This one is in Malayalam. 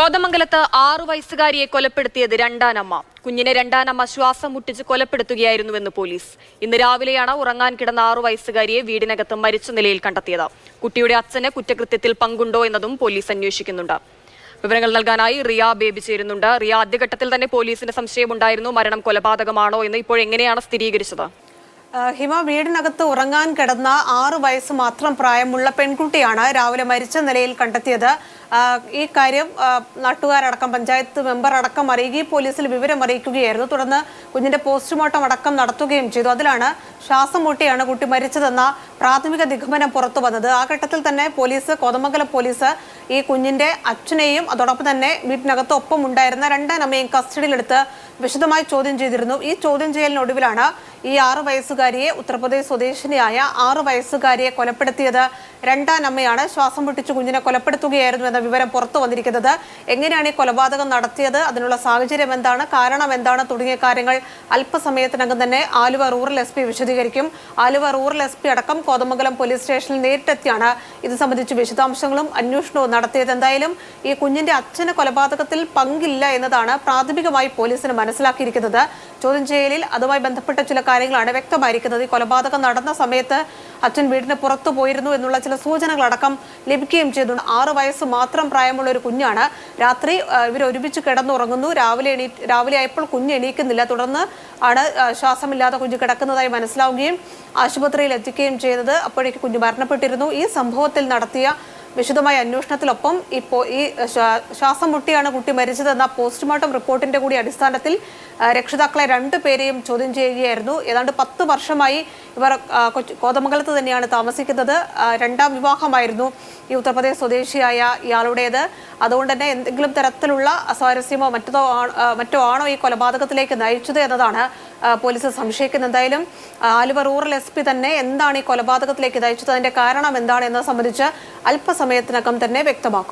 കോതമംഗലത്ത് ആറു വയസ്സുകാരിയെ കൊലപ്പെടുത്തിയത് രണ്ടാനമ്മ. കുഞ്ഞിനെ രണ്ടാനമ്മ ശ്വാസം മുട്ടിച്ച് കൊലപ്പെടുത്തുകയായിരുന്നുവെന്ന് പോലീസ്. ഇന്ന് രാവിലെയാണ് ഉറങ്ങാൻ കിടന്ന ആറു വയസ്സുകാരിയെ വീടിനകത്ത് മരിച്ച നിലയിൽ കണ്ടെത്തിയത്. കുട്ടിയുടെ അച്ഛന് കുറ്റകൃത്യത്തിൽ പങ്കുണ്ടോ എന്നതും പോലീസ് അന്വേഷിക്കുന്നുണ്ട്. വിവരങ്ങൾ നൽകാനായി റിയ ബേബി ചേരുന്നുണ്ട്. റിയ ആദ്യഘട്ടത്തിൽ തന്നെ പോലീസിന് സംശയമുണ്ടായിരുന്നു. മരണം കൊലപാതകമാണോ എന്ന് ഇപ്പോൾ എങ്ങനെയാണ് സ്ഥിരീകരിച്ചത്? ഹിമ വീടിനകത്ത് ഉറങ്ങാൻ കിടന്ന ആറു വയസ്സ് മാത്രം പ്രായമുള്ള പെൺകുട്ടിയാണ് രാവിലെ മരിച്ച നിലയിൽ കണ്ടെത്തിയത്. ഈ കാര്യം നാട്ടുകാരടക്കം പഞ്ചായത്ത് മെമ്പർ അടക്കം അറിയുകയും പോലീസിൽ വിവരം അറിയിക്കുകയായിരുന്നു. തുടർന്ന് കുഞ്ഞിന്റെ പോസ്റ്റ്മോർട്ടം അടക്കം നടത്തുകയും ചെയ്തു. അതിലാണ് ശ്വാസം മുട്ടിയാണ് കുട്ടി മരിച്ചതെന്ന പ്രാഥമിക നിഗമനം പുറത്തു വന്നത്. ആ ഘട്ടത്തിൽ തന്നെ പോലീസ് കോതമംഗലം പോലീസ് ഈ കുഞ്ഞിന്റെ അച്ഛനെയും അതോടൊപ്പം തന്നെ വീട്ടിനകത്ത് ഒപ്പം ഉണ്ടായിരുന്ന രണ്ടാനമ്മയും കസ്റ്റഡിയിലെടുത്ത് വിശദമായി ചോദ്യം ചെയ്തിരുന്നു. ഈ ചോദ്യം ചെയ്യലിനൊടുവിലാണ് ഈ ആറു വയസ്സുകാരിയെ ഉത്തർപ്രദേശ് സ്വദേശിനിയായ ആറു വയസ്സുകാരിയെ കൊലപ്പെടുത്തിയത് രണ്ടാം അമ്മയാണ്. ശ്വാസം പൊട്ടിച്ച് കുഞ്ഞിനെ കൊലപ്പെടുത്തുകയായിരുന്നു എന്ന വിവരം പുറത്തു വന്നിരിക്കുന്നത്. എങ്ങനെയാണ് ഈ കൊലപാതകം നടത്തിയത്? അതിനുള്ള സാഹചര്യം എന്താണ്? കാരണം എന്താണ്? തുടങ്ങിയ കാര്യങ്ങൾ അല്പസമയത്തിനകം തന്നെ ആലുവ റൂറൽ എസ് പി വിശദീകരിക്കും. ആലുവ റൂറൽ എസ് പി അടക്കം കോതമംഗലം പോലീസ് സ്റ്റേഷനിൽ നേരിട്ടെത്തിയാണ്. ഇത് സംബന്ധിച്ച് വിശദാംശങ്ങളും അന്വേഷണവും നടത്തിയത് എന്തായാലും ഈ കുഞ്ഞിന്റെ അച്ഛന് കൊലപാതകത്തിൽ പങ്കില്ല എന്നതാണ് പ്രാഥമികമായി പോലീസിന് മനസ്സിലാക്കിയിരിക്കുന്നത്. ചോദ്യം ചെയ്യലിൽ അതുമായി ബന്ധപ്പെട്ട ചില കാര്യങ്ങളാണ് വ്യക്തമായിരിക്കുന്നത്. ഈ കൊലപാതകം നടന്ന സമയത്ത് അച്ഛൻ വീടിന് പുറത്തു പോയിരുന്നു എന്നുള്ള ചില സൂചനകളടക്കം ലഭിക്കുകയും ചെയ്തു ആറു വയസ്സ് മാത്രം പ്രായമുള്ള ഒരു കുഞ്ഞാണ്. രാത്രി ഇവർ ഒരുമിച്ച് കിടന്നുറങ്ങുന്നു. രാവിലെ എണീ രാവിലെ ആയപ്പോൾ കുഞ്ഞ് എണീക്കുന്നില്ല. തുടർന്ന് ആണ് ശ്വാസമില്ലാതെ കുഞ്ഞ് കിടക്കുന്നതായി മനസ്സിലാവുകയും ആശുപത്രിയിൽ എത്തിക്കുകയും ചെയ്തത് അപ്പോഴേക്ക് കുഞ്ഞ് മരണപ്പെട്ടിരുന്നു. ഈ സംഭവത്തിൽ നടത്തിയ വിശദമായ അന്വേഷണത്തിലൊപ്പം ഇപ്പോൾ ഈ ശ്വാ- ശ്വാസം മുട്ടിയാണ് കുട്ടി മരിച്ചതെന്ന പോസ്റ്റ്മോർട്ടം റിപ്പോർട്ടിന്റെ കൂടി അടിസ്ഥാനത്തിൽ രക്ഷിതാക്കളെ രണ്ടു പേരെയും ചോദ്യം ചെയ്യുകയായിരുന്നു. ഏതാണ്ട് പത്ത് വർഷമായി ഇവർ കോതമംഗലത്ത് തന്നെയാണ് താമസിക്കുന്നത്. രണ്ടാം വിവാഹമായിരുന്നു ഈ ഉത്തർപ്രദേശ് സ്വദേശിയായ ഇയാളുടേത്. അതുകൊണ്ട് തന്നെ എന്തെങ്കിലും തരത്തിലുള്ള അസ്വാരസ്യമോ മറ്റോ മറ്റോ ആണോ ഈ കൊലപാതകത്തിലേക്ക് നയിച്ചത് എന്നതാണ് പോലീസ് സംശയിക്കുന്നത് എന്തായാലും ആലുവ റൂറൽ എസ് പി തന്നെ എന്താണ് ഈ കൊലപാതകത്തിലേക്ക് ഇതയച്ചത് അതിന്റെ കാരണം എന്താണ് എന്നത് സംബന്ധിച്ച് അല്പസമയത്തിനകം തന്നെ വ്യക്തമാക്കും.